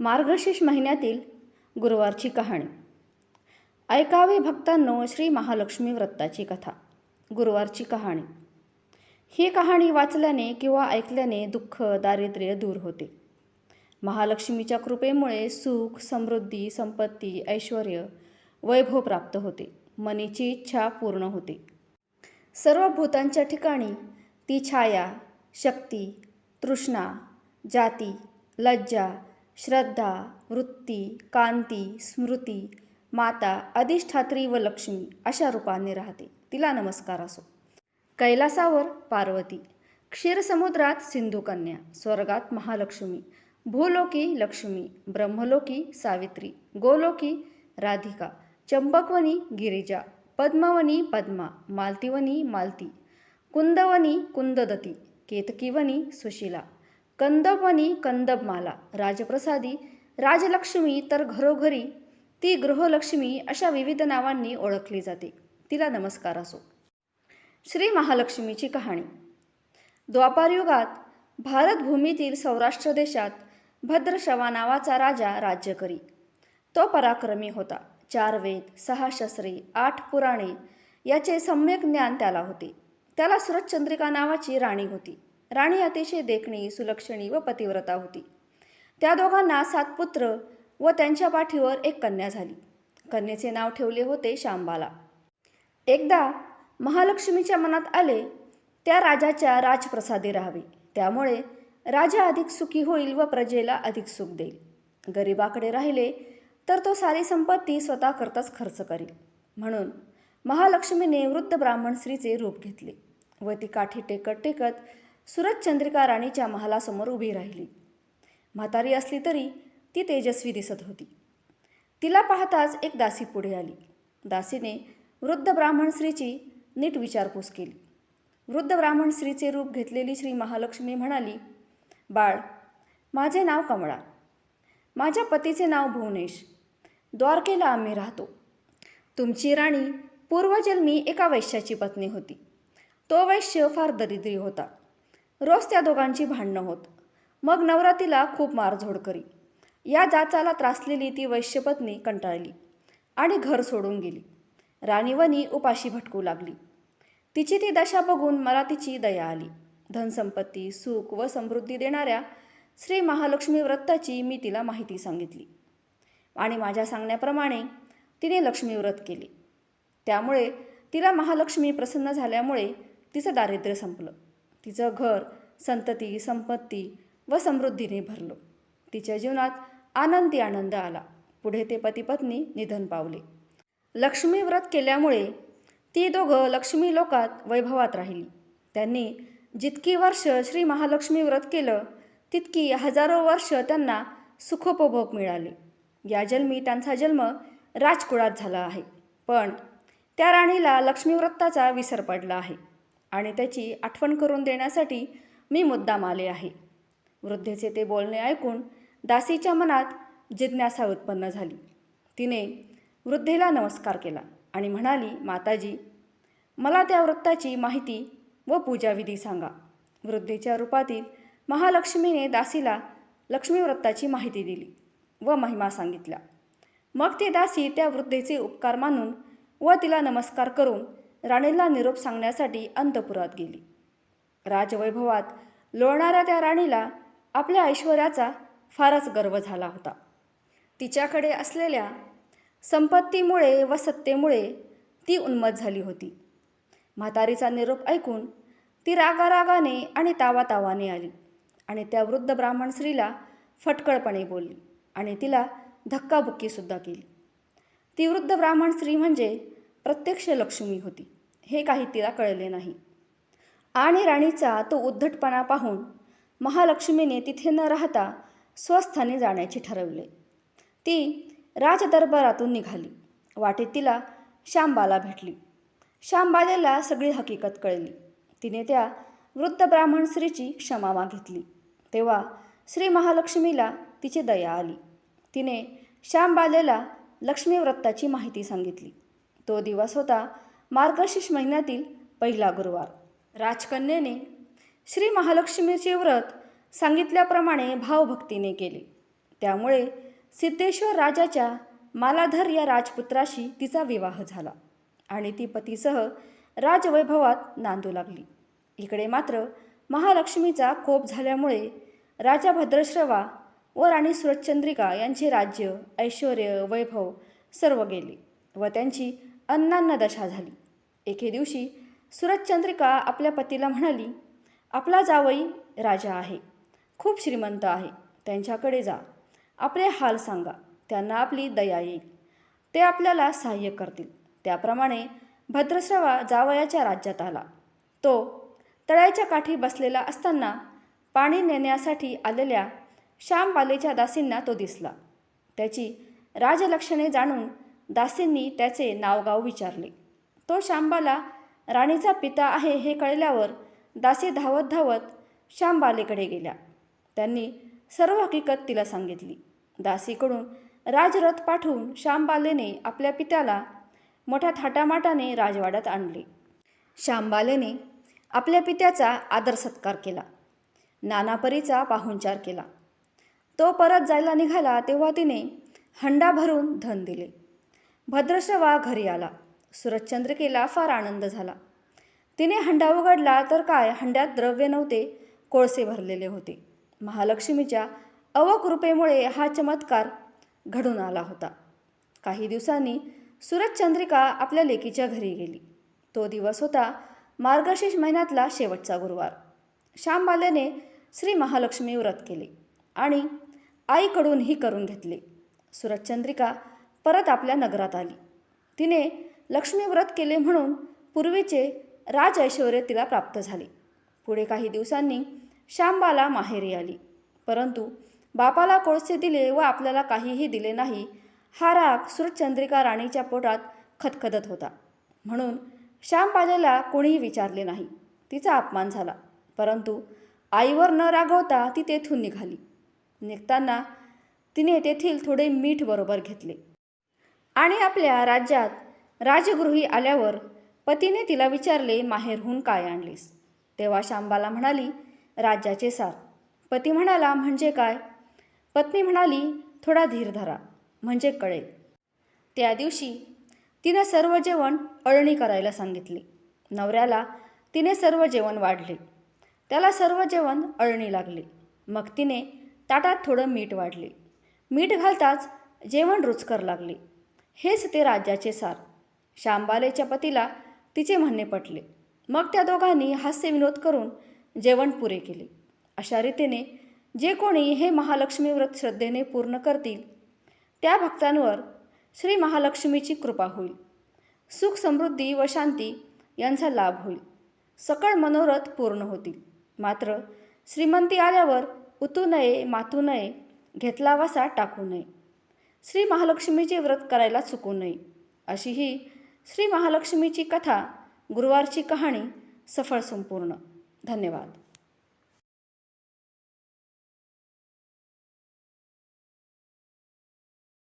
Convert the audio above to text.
मार्गशीर्ष महिन्यातील गुरुवारची कहाणी. ऐकावे भक्तांनो श्री महालक्ष्मी व्रताची कथा गुरुवारची कहाणी. ही कहाणी वाचल्याने किंवा ऐकल्याने दुःख दारिद्र्य दूर होते. महालक्ष्मीच्या कृपेमुळे सुख समृद्धी संपत्ती ऐश्वर वैभव प्राप्त होते. मनीची इच्छा पूर्ण होते. सर्व भूतांच्या ठिकाणी ती छाया शक्ती तृष्णा जाती लज्जा श्रद्धा वृत्ती कांती स्मृती माता अधिष्ठात्री व लक्ष्मी अशा रूपाने राहते. तिला नमस्कार असो. कैलासावर पार्वती. क्षीरसमुद्रात सिंधुकन्या. स्वर्गात महालक्ष्मी. भूलोकी लक्ष्मी. ब्रह्मलोकी सावित्री. गोलोकी राधिका. चंपकवनी गिरिजा. पद्मवनी पद्मा. मालतीवनी मालती. कुंदवनी कुंददती. केतकीवनी सुशीला. कंदबनी कंदबमाला राजप्रसादी राजलक्ष्मी तर घरोघरी ती गृहलक्ष्मी अशा विविध नावांनी ओळखली जाते. तिला नमस्कार असो. श्री महालक्ष्मीची कहाणी. द्वापारयुगात भारतभूमीतील सौराष्ट्र देशात भद्रशवा नावाचा राजा राज्य करी. तो पराक्रमी होता. चार वेद सहा शस्त्रे आठ पुराणे याचे सम्यक ज्ञान त्याला होते. त्याला सुरतचंद्रिका नावाची राणी होती. राणी अतिशय देखणी सुलक्षणी व पतिव्रता होती. त्या दोघांना सात पुत्र व त्यांच्या पाठीवर एक कन्या झाली. कन्येचे नाव ठेवले होते शांबाला एकदा महालक्ष्मीच्या मनात आले त्या राजाच्या राजप्रसादी राहावे. त्यामुळे राजा अधिक सुखी होईल व प्रजेला अधिक सुख देईल. गरिबाकडे राहिले तर तो सारी संपत्ती स्वतः करताच खर्च करील. म्हणून महालक्ष्मीने वृद्ध ब्राह्मण स्त्रीचे रूप घेतले व ती काठी टेकत टेकत सुरत चंद्रिका राणीच्या महालासमोर उभी राहिली. म्हातारी असली तरी ती तेजस्वी दिसत होती. तिला पाहताच एक दासी पुढे आली. दासीने वृद्ध ब्राह्मण स्त्रीची नीट विचारपूस केली. वृद्ध ब्राह्मण स्त्रीचे रूप घेतलेली श्री महालक्ष्मी म्हणाली बाळ माझे नाव कमळा. माझ्या पतीचे नाव भुवनेश. द्वारकेला आम्ही राहतो. तुमची राणी पूर्वजन्मी एका वैश्याची पत्नी होती. तो वैश्य फार दरिद्री होता. रोज त्या दोघांची भांडणं होत. मग नवरातीला खूप मारझोड करी. या जाचाला त्रासलेली ती वैश्यपत्नी कंटाळली आणि घर सोडून गेली. राणीवनी उपाशी भटकू लागली. तिची ती दशा बघून मला तिची दया आली. धनसंपत्ती सुख व समृद्धी देणाऱ्या श्री महालक्ष्मी व्रताची मी तिला माहिती सांगितली. आणि माझ्या सांगण्याप्रमाणे तिने लक्ष्मी व्रत केले. त्यामुळे तिला महालक्ष्मी प्रसन्न झाल्यामुळे तिचं दारिद्र्य संपलं. तिचं घर संतती संपत्ती व समृद्धीने भरलं. तिच्या जीवनात आनंदी आनंद आला. पुढे ते पतीपत्नी निधन पावले. लक्ष्मी व्रत केल्यामुळे ती दोघं लक्ष्मी लोकात वैभवात राहिली. त्यांनी जितकी वर्ष श्री महालक्ष्मी व्रत केलं तितकी हजारो वर्ष त्यांना सुखोपभोग मिळाले. या जन्मी त्यांचा जन्म राजकुळात झाला आहे. पण त्या राणीला लक्ष्मी व्रताचा विसर पडला आहे. आणि त्याची आठवण करून देण्यासाठी मी मुद्दाम आले आहे. वृद्धेचे ते बोलणे ऐकून दासीच्या मनात जिज्ञासा उत्पन्न झाली. तिने वृद्धेला नमस्कार केला आणि म्हणाली माताजी मला त्या वृत्ताची माहिती व पूजाविधी सांगा वृद्धेच्या रूपातील महालक्ष्मीने दासीला लक्ष्मीव्रताची माहिती दिली व महिमा सांगितला. मग ती दासी त्या वृद्धेचे उपकार मानून व तिला नमस्कार करून राणीला निरोप सांगण्यासाठी अंतपुरात गेली. राजवैभवात लोळणाऱ्या त्या राणीला आपल्या ऐश्वर्याचा फारच गर्व झाला होता. तिच्याकडे असलेल्या संपत्तीमुळे व सत्तेमुळे ती उन्मत झाली होती. म्हातारीचा निरोप ऐकून ती रागारागाने आणि तावातावाने आली आणि त्या वृद्ध ब्राह्मण स्त्रीला फटकळपणे बोलली आणि तिला धक्काबुक्कीसुद्धा केली. ती वृद्ध ब्राह्मण स्त्री म्हणजे प्रत्यक्ष लक्ष्मी होती. हे काही तिला कळले नाही. आणि राणीचा तो उद्धटपणा पाहून महालक्ष्मीने तिथे न राहता स्वस्थाने जाण्याचे ठरवले. ती राजदरबारातून निघाली. वाटेत तिला श्यामबाला भेटली. श्यामबालेला सगळी हकीकत कळली. तिने त्या वृद्ध ब्राह्मण स्त्रीची क्षमा मागितली. तेव्हा श्री महालक्ष्मीला तिची दया आली. तिने श्यामबालेला लक्ष्मीव्रताची माहिती सांगितली. तो दिवस होता मार्गशीर्ष महिन्यातील पहिला गुरुवार. राजकन्येने श्री महालक्ष्मीचे व्रत सांगितल्याप्रमाणे भावभक्तीने केले. त्यामुळे सिद्धेश्वर राजाच्या मालाधर या राजपुत्राशी तिचा विवाह झाला आणि ती पतीसह राजवैभवात नांदू लागली. इकडे मात्र महालक्ष्मीचा कोप झाल्यामुळे राजा भद्रश्रवा व राणी सुरचंद्रिका यांचे राज्य ऐश्वर वैभव सर्व गेले व त्यांची अन्नांना दशा झाली. एके दिवशी सूरजचंद्रिका आपल्या पतीला म्हणाली आपला जावई राजा आहे. खूप श्रीमंत आहे. त्यांच्याकडे जा. आपले हाल सांगा. त्यांना आपली दया येईल. ते आपल्याला सहाय्य करतील. त्याप्रमाणे भद्रश्रवा जावयाच्या राज्यात आला. तो तळ्याच्या काठी बसलेला असताना पाणी नेण्यासाठी आलेल्या श्यामबालेच्या दासींना तो दिसला. त्याची राजलक्षणे जाणून दासींनी त्याचे नावगाव विचारले. तो श्यामबाला राणीचा पिता आहे हे कळल्यावर दासी धावत धावत श्यामबालेकडे गेल्या. त्यांनी सर्व हकीकत तिला सांगितली. दासीकडून राजरथ पाठवून श्यामबालेने आपल्या पित्याला मोठ्या थाटामाटाने राजवाड्यात आणले. श्यामबालेने आपल्या पित्याचा आदर सत्कार केला. नानापरीचा पाहुणचार केला. तो परत जायला निघाला तेव्हा तिने हंडा भरून धन दिले. भद्रश्रवा घरी आला. सुरतचंद्रिकेला फार आनंद झाला. तिने हंडा उघडला तर काय? हंड्यात द्रव्य नव्हते कोळसे भरलेले होते. महालक्ष्मीच्या अवकृपेमुळे हा चमत्कार घडून आला होता. काही दिवसांनी सुरतचंद्रिका आपल्या लेकीच्या घरी गेली. तो दिवस होता मार्गशीर्ष महिन्यातला शेवटचा गुरुवार. श्यामबाल्याने श्री महालक्ष्मी व्रत केले आणि आईकडूनही करून घेतले. सुरतचंद्रिका परत आपल्या नगरात आली. तिने लक्ष्मी व्रत केले म्हणून पूर्वीचे राज ऐश्वर्य तिला प्राप्त झाले. पुढे काही दिवसांनी श्यामबाला माहेरी आली. परंतु बापाला कोळसे दिले व आपल्याला काहीही दिले नाही हा राग सुरचंद्रिका राणीच्या पोटात खतखदत होता. म्हणून श्यामबालेला कोणीही विचारले नाही. तिचा अपमान झाला. परंतु आईवर न रागवता ती तेथून निघाली. निघताना तिने तेथील थोडे मीठ बरोबर घेतले. आणि आपल्या राज्यात राजगृही आल्यावर पतीने तिला विचारले माहेरहून काय आणलीस? तेव्हा शांबाला म्हणाली राज्याचे सार पती म्हणाला म्हणजे काय? पत्नी म्हणाली थोडा धीर धरा म्हणजे कळेल. त्या दिवशी तिने सर्व जेवण अळणी करायला सांगितले. नवऱ्याला तिने सर्व जेवण वाढले. त्याला सर्व जेवण अळणी लागले. मग तिने ताटात थोडं मीठ वाढले. मीठ घालताच जेवण रुचकर लागले. हेच ते राज्याचे सार. शांबालेच्या पतीला तिचे म्हणणे पटले. मग त्या दोघांनी हास्यविनोद करून जेवण पुरे केले. अशा रीतीने जे कोणी हे महालक्ष्मी व्रत श्रद्धेने पूर्ण करतील त्या भक्तांवर श्री महालक्ष्मीची कृपा होईल. सुख समृद्धी व शांती यांचा लाभ होईल. सकळ मनोरथ पूर्ण होतील. मात्र श्रीमंती आल्यावर उतू नये मातू नये घेतला वसा टाकू नये. श्री महालक्ष्मीचे व्रत करायला चुकू नये अशी ही श्री महालक्ष्मीची कथा गुरुवारची कहाणी सफळ संपूर्ण. धन्यवाद.